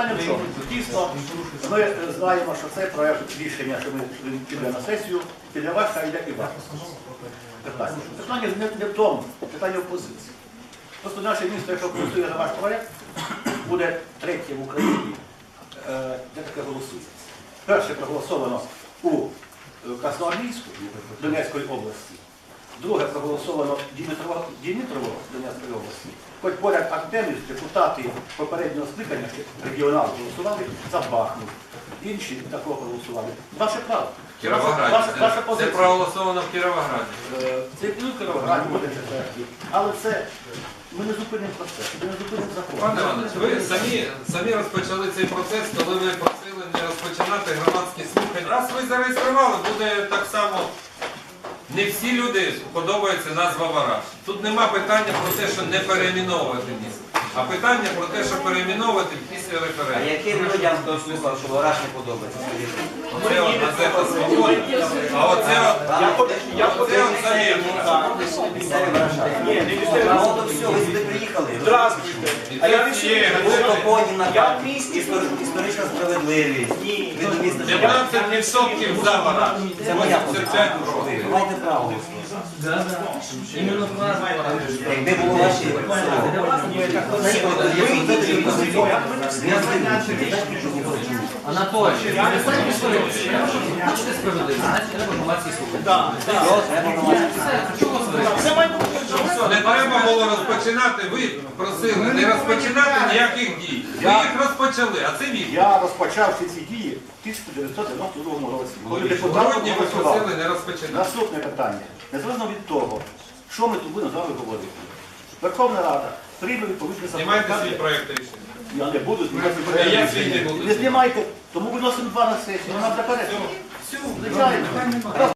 Питання? Дійсно, ми е, знаємо, що цей проект рішення, що ми піде на сесію, піде важка йде і важка. Питання. Питання не, в тому, питання в позиції. Просто наше місто, якщо голосує за ваш проект, буде третє в Україні, е, де таке голосує. Перше проголосовано у Красноармійську Донецької області, друге проголосовано Дімітрово, Дімітрово Донецької області. Хоч поряд активні депутати попереднього скликання регіоналу голосували за Бахмут. Інші такого голосували. Ваше право. Кіровограді. Ваша, ваша Це, позиція. проголосовано в Кіровограді. Е, Це і в Кіровограді буде четвертий. Але це ми не зупинимо процес, ми не зупинимо закон. Пане Іванович, ви самі, самі розпочали цей процес, коли ви просили не розпочинати громадські слухання. Раз ви зареєстрували, буде так само. Не всі люди подобається назва Вараш. Тут нема питання про те, що не перейменовувати місто, а питання про те, що перейменовувати після А яким людям хто слухав, що Вараш не подобається? Оце от газета Свобода, а оце от, оце от замірно. Місцеві Варашани. А от до всього, ви сюди приїхали. Здравствуйте. А я це від всієї Ви газети Я в місті. історична справедливість. Ні. Ви до міста 15% за Вараш. Це моя 85 позиція. маєте право. Іменно Якби було ваші Анатолій, хочете справедливо, значить треба громадські слухання. Не треба було розпочинати. Ви просили не розпочинати ніяких дій. Ви їх розпочали, а це вік. Я розпочав всі ці дії в 1992 році. Коли депутати ви просили не розпочинати. Наступне питання. Незалежно від того, що ми тут будемо з вами говорити. Верховна Рада прийме відповідне Знімайте свій проєкт рішення. Я не буду знімати Я свій не рішення. буду Не знімайте, тому виносимо два на сесію. Вона заперечує. Все. Звичайно.